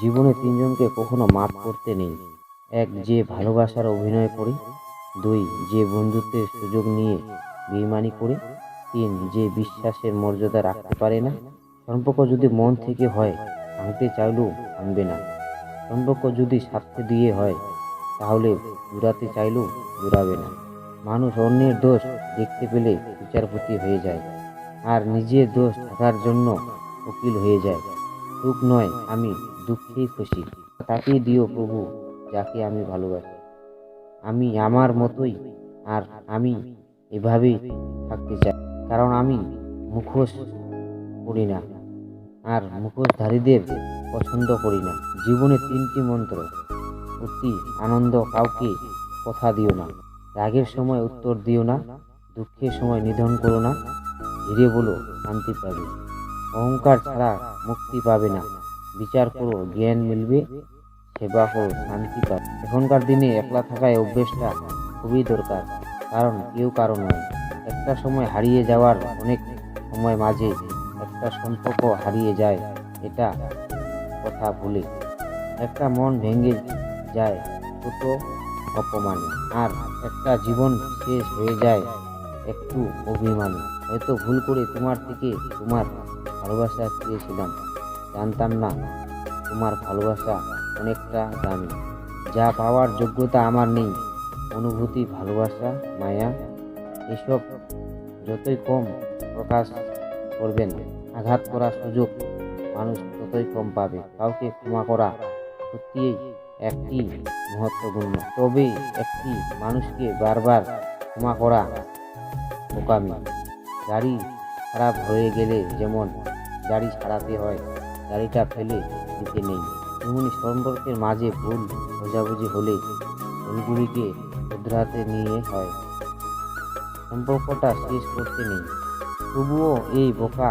জীবনে তিনজনকে কখনো মাপ করতে নেই। এক, যে ভালোবাসার অভিনয় করে। দুই, যে বন্ধুত্বের সুযোগ নিয়ে বেইমানি করে। তিন, যে বিশ্বাসের মর্যাদা রাখতে পারে না। সম্পর্ক যদি মন থেকে হয়, ভাঙতে চাইলেও ভাঙবে না। সম্পর্ক যদি স্বার্থে দিয়ে হয়, তাহলে জুড়াতে চাইলেও জুড়াবে না। মানুষ অন্যের দোষ দেখতে পেলে বিচারপতি হয়ে যায়। আর নিজের দোষ থাকার জন্য উকিল হয়ে যায়। সুখ নয়, আমি দুঃখেই খুশি। তাকেই দিও প্রভু, যাকে আমি ভালোবাসি। আমি আমার মতোই, আর আমি এভাবেই থাকতে চাই। কারণ আমি মুখোশ করি না, আর মুখোশধারীদের পছন্দ করি না। জীবনে তিনটি মন্ত্র, অতি আনন্দ কাউকে কথা দিও না। রাগের সময় উত্তর দিও না, দুঃখের সময় নিধন করো না। ধীরে বলো, শান্তি পাবে। অহংকার ছাড়া মুক্তি পাবে না। বিচার করো, জ্ঞান মিলবে, সেবা করো, শান্তি পাবে। এখনকার দিনে একলা থাকায় অভ্যেসটা খুবই দরকার, কারণ কেউ কারণ নয়। একটা সময় হারিয়ে যাওয়ার অনেক সময় মাঝে একটা সম্পর্ক হারিয়ে যায়, এটা কথা ভুলে। একটা মন ভেঙে যায়, ছোট অপমানে। আর একটা জীবন শেষ হয়ে যায় একটু অভিমানে। হয়তো ভুল করে তোমার থেকে তোমার ভালোবাসা চেয়েছিলাম জানতাম না, তোমার ভালোবাসা অনেকটা দামি। যা পাওয়ার যোগ্যতা আমার নেই, অনুভূতি, ভালোবাসা, মায়া, এসব যতই কম প্রকাশ করবেন, আঘাত করার সুযোগ মানুষ ততই কম পাবে। কাউকে ক্ষমা করা সত্যিই একটি মহত্বপূর্ণ, তবে একটি মানুষকে বারবার ক্ষমা করা বোকামি। গাড়ি খারাপ হয়ে গেলে যেমন গাড়ি সারাতে হয়, গাড়িটা ফেলে দিতে নেই। তেমনি সম্পর্কের মাঝে ভুল বোঝাবুঝি হলে ভুলগুলিকে শুধরাতে নিয়ে হয়। সম্পর্কটা শেষ করতে নেই। তবুও এই বোকা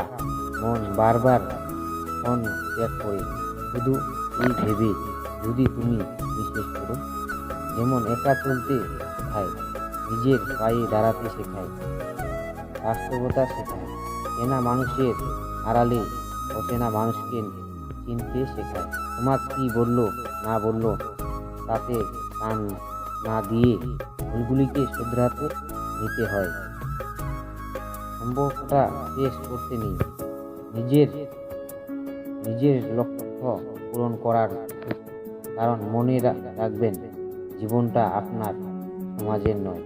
মন বারবার ফোন ত্যাগ করে। শুধু এই ভেবে যদি তুমি বিশ্বাস করো, যেমন একা চলতে শেখায়, নিজের পায়ে দাঁড়াতে শেখায়, বাস্তবতা শেখায়। চেনা মানুষের আড়ালে অচেনা মানুষকে চিনতে শেখায়। সমাজ কি বলল, না বলল, তাতে কান না দিয়ে ভুলগুলিকে শুধরাতে নিতে হয়। সম্পর্কটা শেষ করতে নেই। নিজের নিজের লক্ষ্য পূরণ করার কারণ মনে রাখবেন, জীবনটা আপনার, সমাজের নয়।